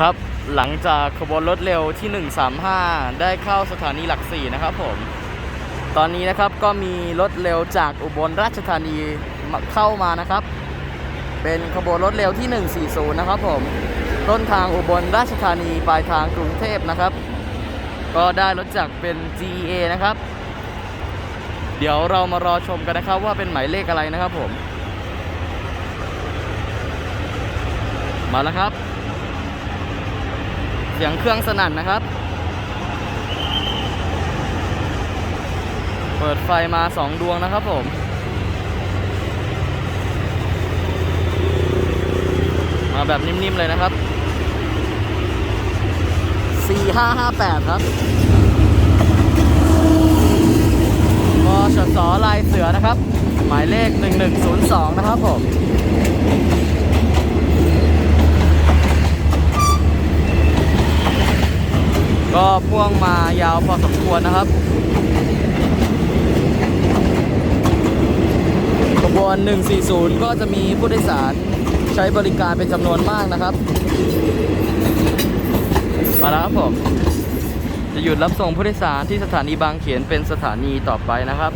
ครับหลังจากขบวนรถเร็วที่ 135 ได้เข้าสถานีหลัก4นะครับผม ตอนนี้นะครับก็มีรถเร็วจากอุบลราชธานีเข้ามานะครับ เป็นขบวนรถเร็วที่ 140 นะครับผม ต้นทางอุบลราชธานีปลายทางกรุงเทพนะครับ ก็ได้รถจักเป็น GEA นะครับ เดี๋ยวเรามารอชมกันนะครับว่าเป็นหมายเลขอะไรนะครับผม มาแล้วครับ เสียงเครื่องสนั่นนะครับ เปิดไฟมาสองดวงนะครับผม มาแบบนิ่มๆเลยนะครับ 4558 ครับบชสลายเสือนะครับ หมายเลข 1102 นะครับผม ก็พ่วงมายาวพอสมควรนะครับขบวน 140 ก็จะมีผู้โดยสารใช้บริการเป็นจำนวนมากนะครับ มาแล้วครับผม จะหยุดรับส่งผู้โดยสารที่สถานีบางเขนเป็นสถานีต่อไปนะครับ